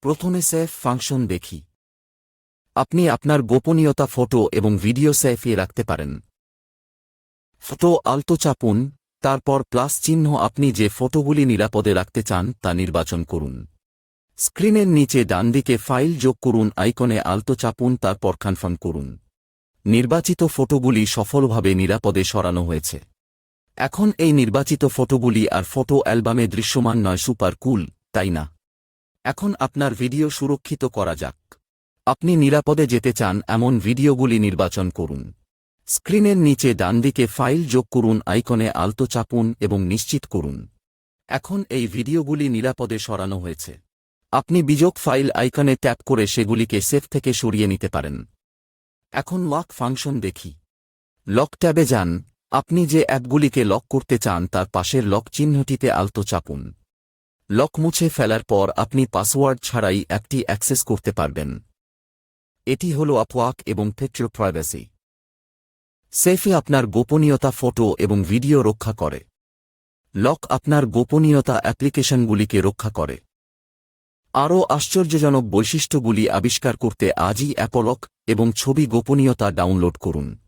প্রথমে safe function দেখি। আপনি আপনার গোপনীয়তা ফটো এবং ভিডিও সেফে রাখতে পারেন। ফটো আলতো চাপুন, তারপর প্লাস চিহ্ন আপনি যে ফটোগুলি নিরাপদে রাখতে চান তা নির্বাচন করুন। স্ক্রিনের নিচে ডানদিকে ফাইল যোগ করুন, আইকনে আলতো চাপুন, তারপর কনফার্ম করুন। নির্বাচিত ফটোগুলি সফলভাবে নিরাপদে সরানো হয়েছে। এখন এই নির্বাচিত ফটোগুলি আর ফটো অ্যালবামে দৃশ্যমান নয়, সুপার কুল, তাই না? এখন আপনার ভিডিও সুরক্ষিত করা যাক। আপনি নিরাপদে যেতে চান, এমন ভিডিওগুলি নির্বাচন করুন। স্ক্রিনের নিচে ডানদিকে ফাইল যোগ করুন, আইকনে আলতো চাপুন এবং নিশ্চিত করুন। এখন এই ভিডিওগুলি নিরাপদে সরানো হয়েছে। আপনি বিযোগ ফাইল আইকনে ট্যাপ করে সেগুলিকে সেফ থেকে সরিয়ে নিতে পারেন। এখন লক ফাংশন দেখি। লক ট্যাবে যান। আপনি যে অ্যাপগুলিকে লক করতে চান, তার পাশের লক চিহ্নটিতে আলতো চাপুন। লক মুছে ফেলার পর আপনি পাসওয়ার্ড ছাড়াই অ্যাপটি অ্যাক্সেস করতে পারবেন। এটি হল আপওয়াক এবং পেট্রো প্রাইভেসি। সেফে আপনার গোপনীয়তা ফটো এবং ভিডিও রক্ষা করে। লক আপনার গোপনীয়তা অ্যাপ্লিকেশনগুলিকে রক্ষা করে। আরও আশ্চর্যজনক বৈশিষ্ট্যগুলি আবিষ্কার করতে আজই অ্যাপলক এবং ছবি গোপনীয়তা ডাউনলোড করুন।